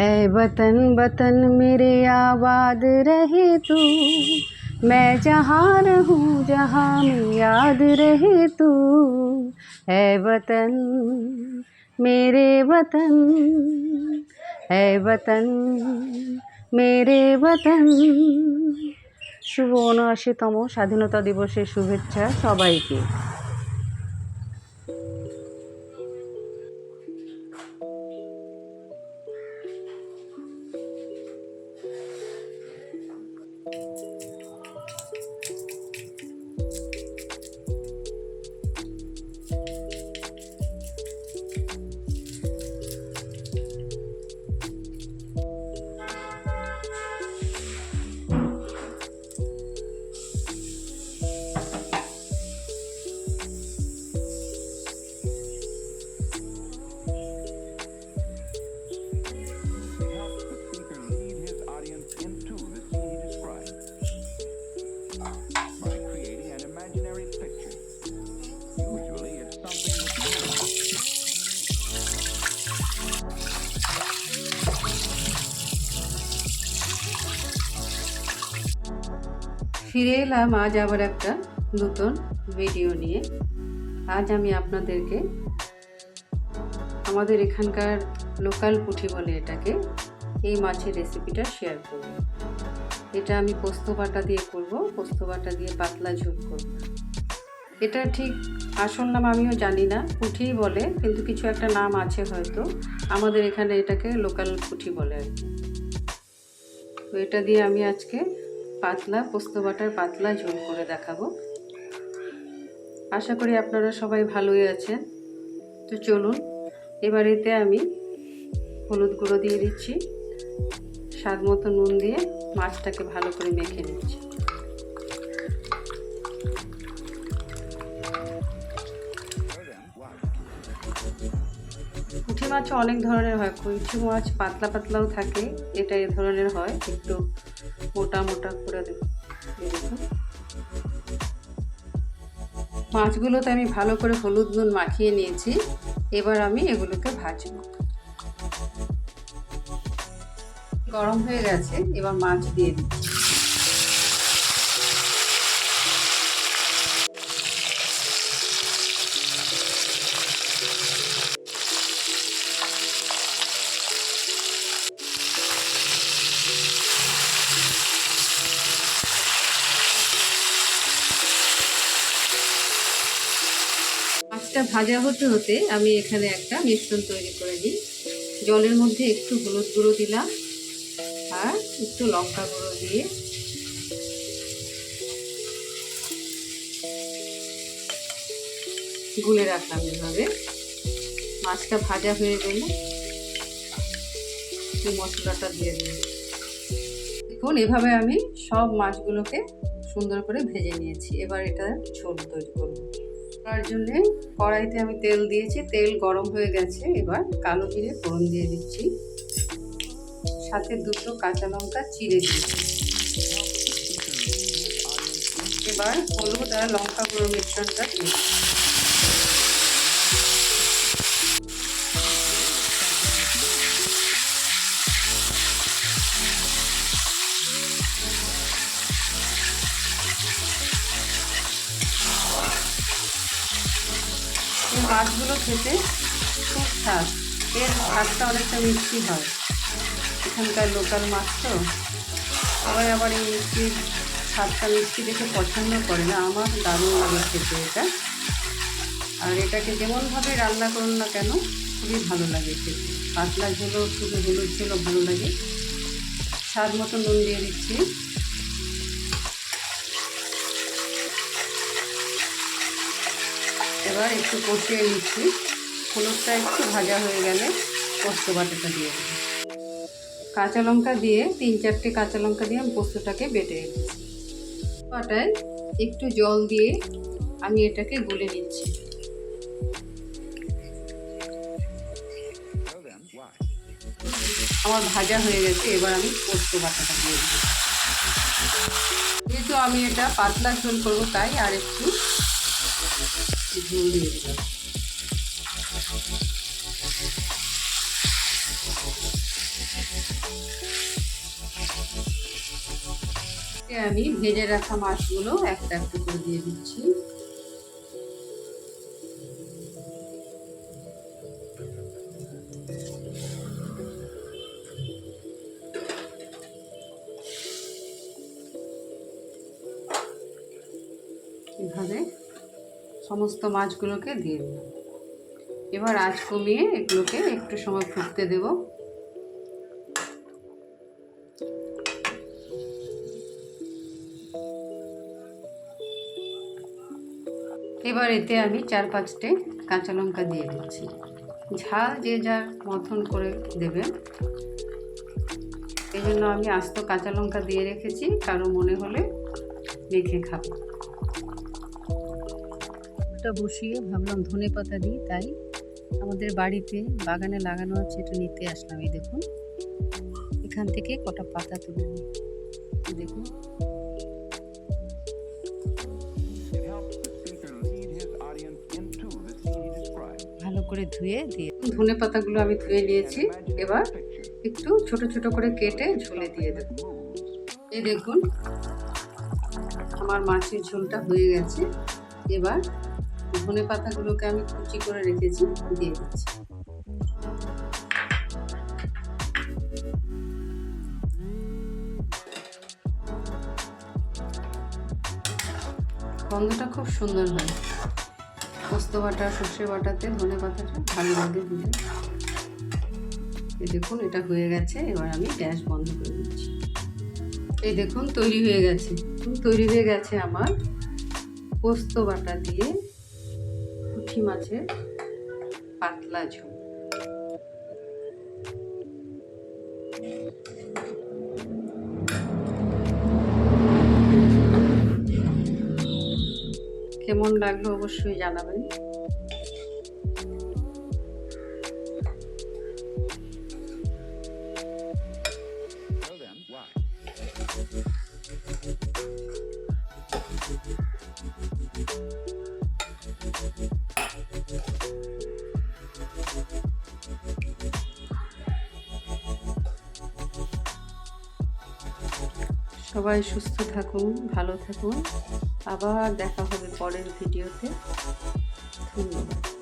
ऐ वतन वतन मेरे आबाद रहे तू मैं जहाँ रहूँ जहाँ में याद रहे तू ऐ वतन मेरे वतन ऐ वतन মেরে বতন শুভ উনআশিতম স্বাধীনতা দিবসের শুভেচ্ছা সবাইকে ফিরে এলাম আজ আবার একটা নতুন ভিডিও নিয়ে। আজ আমি আপনাদেরকে আমাদের এখানকার লোকাল পুঁটি বলে এটাকে, এই মাছের রেসিপিটা শেয়ার করব। এটা আমি পোস্ত বাটা দিয়ে করব, পোস্ত বাটা দিয়ে পাতলা ঝোল করব। এটা ঠিক আসল নাম আমিও জানি না পুঁঠিই বলে, কিন্তু কিছু একটা নাম আছে হয়তো। আমাদের এখানে এটাকে লোকাল পুঁঠি বলে আর কি। তো এটা দিয়ে আমি আজকে পাতলা পোস্ত বাটার পাতলা ঝোল করে দেখাবো। আশা করি আপনারা সবাই ভালোই আছেন। তো চলুন এবার এতে আমি হলুদ গুঁড়ো দিয়ে দিচ্ছি। স্বাদ মতো নুন দিয়ে মাছটাকে ভালো করে মেখে নিচ্ছি। মাছ অনেক ধরনের হয় পুঁটি মাছ পাতলা পাতলাও থাকে, এটা এ ধরনের হয়, একটু মোটা মোটা করে দেব। মাছগুলোতে আমি ভালো করে হলুদ নুন মাখিয়ে নিয়েছি, এবার আমি এগুলোকে ভাজবো। গরম হয়ে গেছে, এবার মাছ দিয়ে দিচ্ছি। মাছটা ভাজা হতে হতে আমি এখানে একটা মিশ্রণ তৈরি করে নিই। জলের মধ্যে একটু হলুদ গুঁড়ো দিলাম আর একটু লঙ্কা গুঁড়ো দিয়ে। গুলে রাখলাম এভাবে। মাছটা ভাজা হয়ে গেলে মশলাটা দিয়ে দিলাম। দেখুন, এভাবে আমি সব মাছগুলোকে সুন্দর করে ভেজে নিয়েছি। এবার এটা ঝোল তৈরি করব। তার জন্য কড়াইতে আমি তেল দিয়েছি। তেল গরম হয়ে গেছে, এবার কালো জিরে ফোড়ন দিয়ে দিচ্ছি। সাথে দুটো কাঁচা লঙ্কা চিড়ে দিয়েছি এবার হলুদ আর লঙ্কা গুঁড়ো মিশ্রণটা দিয়ে মাছগুলো খেতে খুব স্বাদ। এর স্বাদটা অনেকটা মিষ্টি হয়। এখানকার লোকাল মাছ তো। সবাই আবার এই মিষ্টির স্বাদটা মিষ্টি দেখে পছন্দ করে না। আমার দারুণ লাগে খেতে এটা। আর এটাকে যেমনভাবে রান্না করুন না কেন, খুবই ভালো লাগে খেতে। পাতলা ঝোলও শুধু হলুদ ঝোলও ভালো লাগে। স্বাদ মতো নুন দিয়ে দিচ্ছি। এবার একটু কষিয়ে নিচ্ছি। হলুদটা একটু ভাজা হয়ে গেলে পোস্ত বাটাটা দিয়ে দেবো। কাঁচা লঙ্কা দিয়ে, তিন চারটে কাঁচা লঙ্কা দিয়ে আমি পোস্তটাকে বেটে রেখেছি বাটায় একটু জল দিয়ে আমি এটাকে গুলে নিচ্ছি? আমার ভাজা হয়ে গেছে, এবার আমি পোস্ত বাটাটা দিয়ে যেহেতু আমি এটা পাতলা ঝোল করব তাই আর একটু আমি ভেজে রাখা মাছগুলো একটা একটা করে দিয়ে দিচ্ছি। এভাবে সমস্ত মাছগুলোকে দিয়ে দিলাম। এবার আঁচ কমিয়ে এগুলোকে একটু সময় ফুটতে দেব। এবার এতে আমি চার পাঁচটে কাঁচা লঙ্কা দিয়ে দিচ্ছি। ঝাল যে যার মতন করে দেবে। এই জন্য আমি আস্ত কাঁচা লঙ্কা দিয়ে রেখেছি, কারও মনে হলে মেখে খাব। ওটা বসিয়ে ভাবলাম ধনে পাতা দিই, তাই আমাদের বাড়িতে বাগানে লাগানো আছে, এটা নিতে আসলাম, এই দেখুন এখান থেকে কটা পাতা তুলে নিই দেখুন. ভালো করে ধুয়ে দিয়ে ধনে পাতাগুলো আমি ধুয়ে নিয়েছি, এবার একটু ছোট ছোট করে কেটে ঝোলে দিয়ে দেবো. এই দেখুন, আমার মাছের ঝোলটা হয়ে গেছে, এবার ধনে পাতাগুলোকে আমি কুচি করে রেখেছি, দিয়ে দিচ্ছি। গন্ধটা খুব সুন্দর হয়। পোস্ত বাটা, সর্ষে বাটাতে ধনে পাতাটা ভালো লাগে এই দেখুন, এটা হয়ে গেছে, এবার আমি গ্যাস বন্ধ করে দিচ্ছি। এই দেখুন, তৈরি হয়ে গেছে। তৈরি হয়ে গেছে আমার পোস্ত বাটা দিয়ে পুঁটি মাছের পাতলা ঝোল কেমন লাগল অবশ্যই জানাবেন। সবাই সুস্থ থাকুন ভালো থাকুন। আবার দেখা হবে পরের ভিডিওতে। ধন্যবাদ।